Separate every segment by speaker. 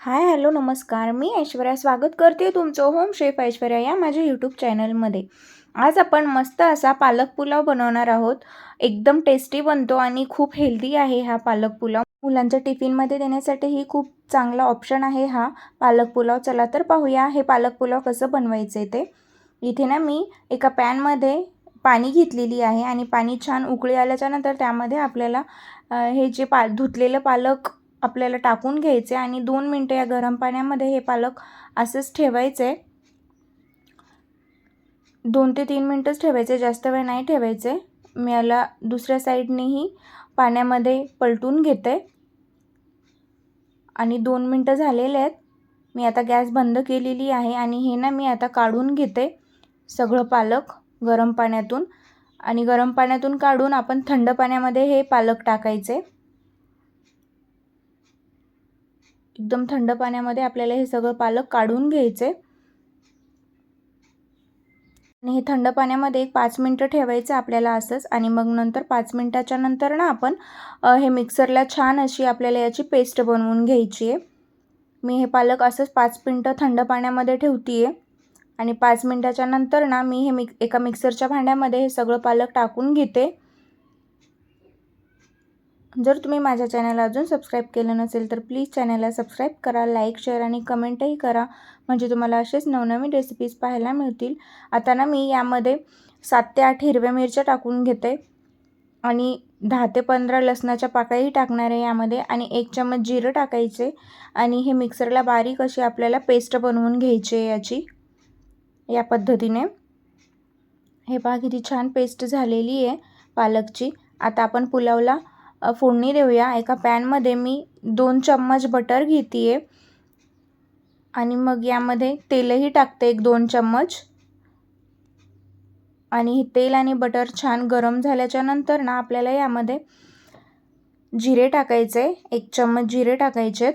Speaker 1: Hi hello नमस्कार. मी ऐश्वर्या स्वागत करते तुमचं होम शेफ ऐश्वर्या या माझ्या यूट्यूब चॅनलमध्ये. आज आपण मस्त असा पालक पुलाव बनवणार आहोत. एकदम टेस्टी बनतो आणि खूप हेल्दी आहे हा पालक पुलाव. मुलांच्या टिफिनमध्ये देण्यासाठीही खूप चांगला ऑप्शन आहे हा पालक पुलाव. चला तर पाहूया हे पालक पुलाव कसं बनवायचं ते. इथे ना मी एका पॅनमध्ये पाणी घेतलेली आहे आणि पाणी छान उकळी आल्याच्यानंतर त्यामध्ये आपल्याला हे जे पा धुतलेलं पालक आपल्याला टाकून घ्यायचे आणि दोन मिनटं या गरम पाण्यामध्ये हे पालक असंच ठेवायचे. दोन ते तीन मिनटंच ठेवायचे जास्त वेळ नाही ठेवायचे. मी याला दुसऱ्या साईडनेही पाण्यामध्ये पलटून घेते. आणि दोन मिनटं झालेले आहेत. मी आता गॅस बंद केलेली आहे आणि हे ना मी आता काढून घेते सगळं पालक गरम पाण्यातून. आणि गरम पाण्यातून काढून आपण थंड पाण्यामध्ये हे पालक टाकायचे. एकदम थंड पाण्यामध्ये आपल्याला हे सगळं पालक काढून घ्यायचे. आणि हे थंड पाण्यामध्ये एक पाच मिनटं ठेवायचं आपल्याला असंच. आणि मग नंतर पाच मिनटाच्या नंतर ना आपण हे मिक्सरला छान अशी आपल्याला याची पेस्ट बनवून घ्यायची आहे. मी हे पालक असंच पाच मिनटं थंड पाण्यामध्ये ठेवते आहे आणि पाच मिनटाच्या नंतर ना मी हे मिक एका मिक्सरच्या भांड्यामध्ये हे सगळं पालक टाकून घेते. जर तुम्ही माझ्या चॅनलला अजून सबस्क्राईब केलं नसेल तर प्लीज चॅनलला सबस्क्राईब करा लाईक शेअर आणि कमेंटही करा. म्हणजे तुम्हाला असेच नवनवीन रेसिपीज पाहायला मिळतील. आता ना मी यामध्ये सात ते आठ हिरव्या मिरच्या टाकून घेते. आणि दहा ते पंधरा लसणाच्या पाकळ्याही टाकणार आहे यामध्ये. आणि एक चम्मच जिरं टाकायचे. आणि हे मिक्सरला बारीक अशी आपल्याला पेस्ट बनवून घ्यायची आहे याची. या पद्धतीने. हे पहा किती छान पेस्ट झालेली आहे पालकची. आता आपण पुलावला फोडणी देऊया. एका पॅनमध्ये मी दोन चम्मच बटर घेते आहे आणि मग यामध्ये तेलही टाकते एक दोन चम्मच. आणि हे तेल आणि बटर छान गरम झाल्याच्यानंतर ना आपल्याला यामध्ये जिरे टाकायचे. एक चम्मच जिरे टाकायचे.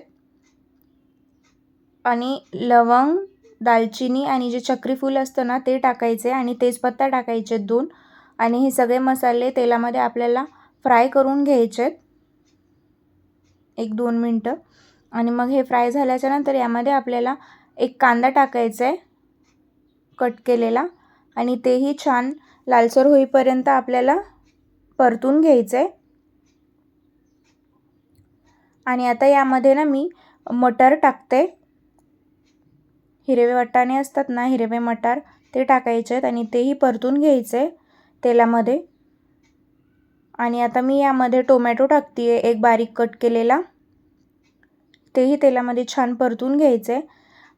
Speaker 1: आणि लवंग दालचिनी आणि जे चक्रीफूल असतं ना ते टाकायचे आणि तेजपत्ता टाकायचे दोन. आणि हे सगळे मसाले तेलामध्ये आपल्याला फ्राय करून घ्यायचे एक दोन मिनटं. आणि मग हे फ्राय झाल्याच्यानंतर यामध्ये आपल्याला एक कांदा टाकायचा आहे कट केलेला. आणि तेही छान लालसर होईपर्यंत आपल्याला परतून घ्यायचं आहे आणि आता यामध्ये ना मी मटर टाकते. हिरवे वाटाणे असतात ना हिरवे मटार ते टाकायचे आहेत आणि तेही परतून घ्यायचे तेलामध्ये. आणि आता मी यामध्ये टोमॅटो टाकते आहे एक बारीक कट केलेला. तेही तेलामध्ये छान परतून घ्यायचे.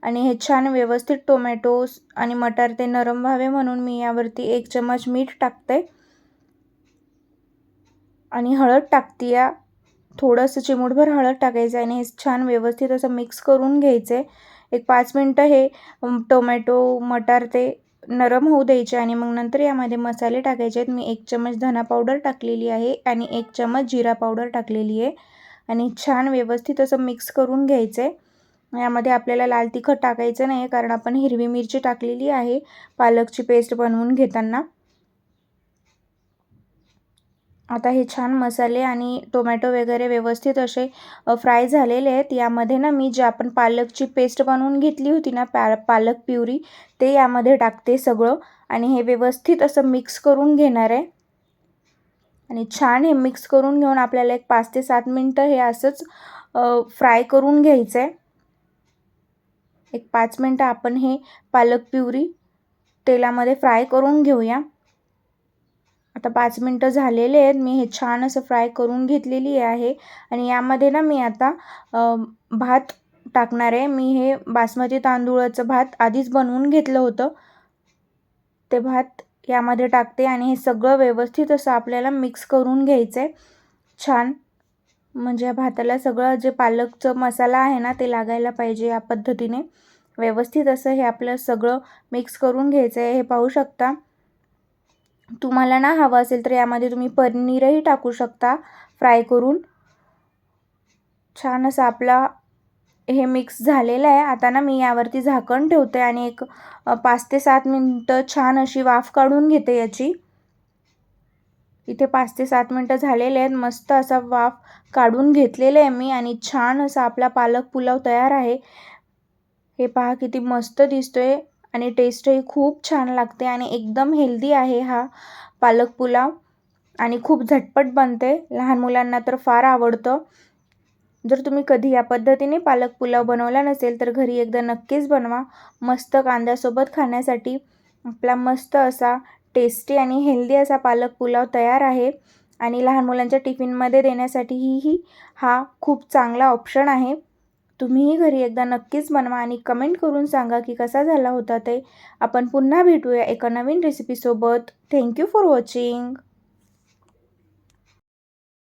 Speaker 1: आणि हे छान व्यवस्थित टोमॅटो आणि मटार ते नरम व्हावे म्हणून मी यावरती एक चमच मीठ टाकते. आणि हळद टाकते या थोडंसं चिमूटभर हळद टाकायचं आणि हे छान व्यवस्थित असं मिक्स करून घ्यायचे. एक पाच मिनटं हे टोमॅटो मटार ते नरम होऊ द्यायचे आणि मग नंतर यामध्ये मसाले टाकायचे आहेत. मी एक चमच धना पावडर टाकलेली आहे आणि एक चमच जिरा पावडर टाकलेली आहे. आणि छान व्यवस्थित असं मिक्स करून घ्यायचं. आहे यामध्ये आपल्याला लाल तिखट टाकायचं नाही कारण आपण हिरवी मिरची टाकलेली आहे. पालकची पेस्ट बनवून घेताना. आता हे छान मसाले आणि टोमॅटो वगैरे व्यवस्थित असे फ्राय झालेले आहेत. यामध्ये ना मी जे आपण पालकची पेस्ट बनवून घेतली होती ना पा पालक प्युरी ते यामध्ये टाकते सगळं. आणि हे व्यवस्थित असं मिक्स करून घेणार आहे. आणि छान हे मिक्स करून घेऊन आपल्याला एक पाच ते सात मिनटं हे असंच फ्राय करून घ्यायचं आहे एक पाच मिनटं आपण हे पालक प्युरी तेलामध्ये फ्राय करून घेऊया. आता पाच मिनटं झालेले आहेत. मी हे छान असं फ्राय करून घेतलेली आहे. आणि यामध्ये ना मी आता भात टाकणार आहे. मी हे बासमती तांदूळाचं भात आधीच बनवून घेतलं होतं. ते भात यामध्ये टाकते आणि हे सगळं व्यवस्थित असं आपल्याला मिक्स करून घ्यायचं आहे छान. म्हणजे भाताला सगळं जे पालकचं मसाला आहे ना ते लागायला पाहिजे या पद्धतीने. व्यवस्थित असं हे आपलं सगळं मिक्स करून घ्यायचं आहे हे पाहू शकता. तुम्हाला ना हवं असेल तर यामध्ये तुम्ही पनीरही टाकू शकता फ्राय करून. छान असं आपला हे मिक्स झालेलं आहे. आता ना मी यावरती झाकण ठेवते आणि एक पाच ते सात मिनटं छान अशी वाफ काढून घेते याची. इथे पाच ते सात मिनटं झालेले आहेत. मस्त असा वाफ काढून घेतलेला आहे मी आणि छान असा आपला पालक पुलाव तयार आहे. हे पहा किती मस्त दिसतोय. आणि टेस्टही खूप छान लागते आणि एकदम हेल्दी आहे हा पालक पुलाव. आणि खूप झटपट बनते. लहान मुलांना तर फार आवडतं. जर तुम्ही कधी या पद्धतीने पालक पुलाव बनवला नसेल तर घरी एकदा नक्कीच बनवा. मस्त कांद्यासोबत खाण्यासाठी आपला मस्त असा टेस्टी आणि हेल्दी असा पालक पुलाव तयार आहे. आणि लहान मुलांच्या टिफिनमध्ये देण्यासाठीही ही हा खूप चांगला ऑप्शन आहे. तुम्हीही घरी एकदा नक्कीच बनवा आणि कमेंट करून सांगा की कसा झाला होता ते. आपण पुन्हा भेटूया एका नवीन रेसिपीसोबत थँक्यू फॉर वॉचिंग